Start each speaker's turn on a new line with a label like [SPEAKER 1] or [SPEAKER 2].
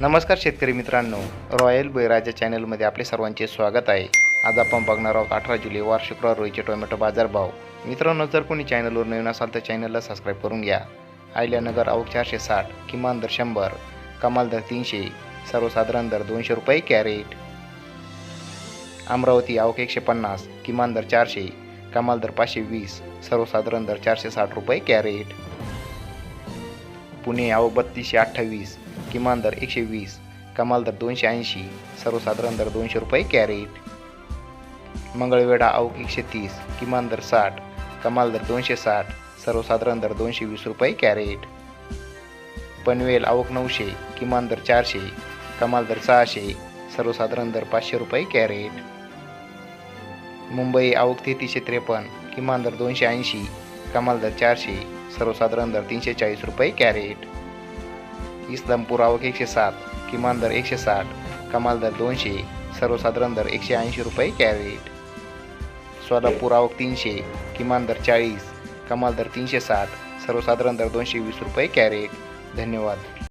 [SPEAKER 1] नमस्कार शेतकरी मित्रांनो. रॉयल बैराजा चॅनलमध्ये आपले सर्वांचे स्वागत आहे. आज आपण बघणार आहोत अठरा जुलै वार शुक्रवार रोजीचे टोमॅटो बाजारभाव. मित्रांनो जर कोणी चॅनलवर नवीन असाल तर चॅनलला सबस्क्राईब करून घ्या. आयल्यानगर आवक चारशे साठ किमान दर शंभर कमाल दर तीनशे सर्वसाधारण दर दोनशे रुपये कॅरेट. अमरावती आवक एकशे पन्नास किमान दर चारशे कमाल दर पाचशे वीस सर्वसाधारण दर चारशे साठ रुपये कॅरेट. पुणे आवक बत्तीसशे अठ्ठावीस किमान दर एकशे वीस कमाल दर दोनशे ऐंशी सर्वसाधारण दर दोनशे रुपये कॅरेट. मंगळवेढा आवक एकशे तीस किमान दर साठ कमाल दर दोनशे साठ सर्वसाधारण दर दोनशे वीस रुपये कॅरेट. पनवेल आवक नऊशे किमान दर चारशे कमाल दर सहाशे सर्वसाधारण दर पाचशे रुपये कॅरेट. मुंबई आवक तेहतीसशे त्रेपन्न किमान दर दोनशे ऐंशी कमाल दर चारशे सर्वसाधारण दर तीनशे चाळीस रुपये कॅरेट. इस्लामपूर एकशे सात किमान दर एकशे साठ कमाल दर दोनशे सर्वसाधारण दर एकशे ऐंशी रुपये कॅरेट. सोलापूर आवक तीनशे किमान दर चाळीस कमाल दर तीनशे साठ सर्वसाधारण दर दोनशे वीस रुपये कॅरेट. धन्यवाद.